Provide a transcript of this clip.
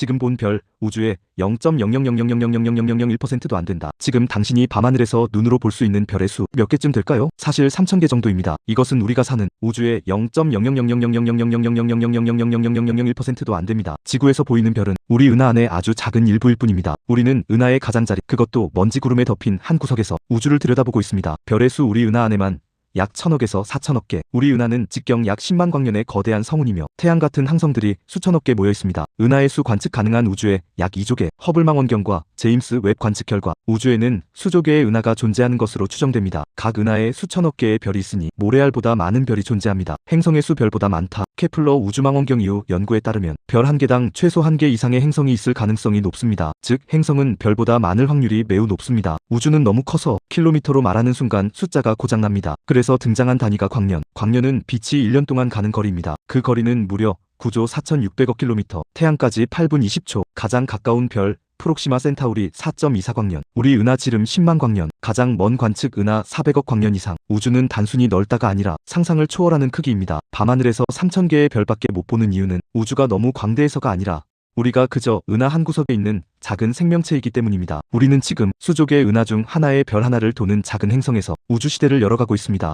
지금 본 별, 우주의 0.00000000001%도 안 된다. 지금 당신이 밤하늘에서 눈으로 볼 수 있는 별의 수 몇 개쯤 될까요? 사실 3,000개 정도입니다. 이것은 우리가 사는 우주의 0.000000000000000000001%도 안 됩니다. 지구에서 보이는 별은 우리 은하 안의 아주 작은 일부일 뿐입니다. 우리는 은하의 가장자리, 그것도 먼지 구름에 덮인 한 구석에서 우주를 들여다보고 있습니다. 별의 수 우리 은하 안에만 약 천억에서 사천억 개. 우리 은하는 직경 약 10만 광년의 거대한 성운이며 태양 같은 항성들이 수천억 개 모여 있습니다. 은하의 수 관측 가능한 우주의 약 2조 개. 허블 망원경과 제임스 웹 관측 결과 우주에는 수조 개의 은하가 존재하는 것으로 추정됩니다. 각 은하에 수천억 개의 별이 있으니 모래알보다 많은 별이 존재합니다. 행성의 수 별보다 많다. 케플러 우주망원경 이후 연구에 따르면 별 한 개당 최소 한 개 이상의 행성이 있을 가능성이 높습니다. 즉 행성은 별보다 많을 확률이 매우 높습니다. 우주는 너무 커서 킬로미터로 말하는 순간 숫자가 고장납니다. 그래서 등장한 단위가 광년. 광년은 빛이 1년 동안 가는 거리입니다. 그 거리는 무려 9조 4,600억 킬로미터. 태양까지 8분 20초. 가장 가까운 별 프록시마 센타우리 4.24광년, 우리 은하 지름 10만 광년, 가장 먼 관측 은하 400억 광년 이상. 우주는 단순히 넓다가 아니라 상상을 초월하는 크기입니다. 밤하늘에서 3,000개의 별밖에 못 보는 이유는 우주가 너무 광대해서가 아니라 우리가 그저 은하 한 구석에 있는 작은 생명체이기 때문입니다. 우리는 지금 수조 개의 은하 중 하나의 별 하나를 도는 작은 행성에서 우주 시대를 열어가고 있습니다.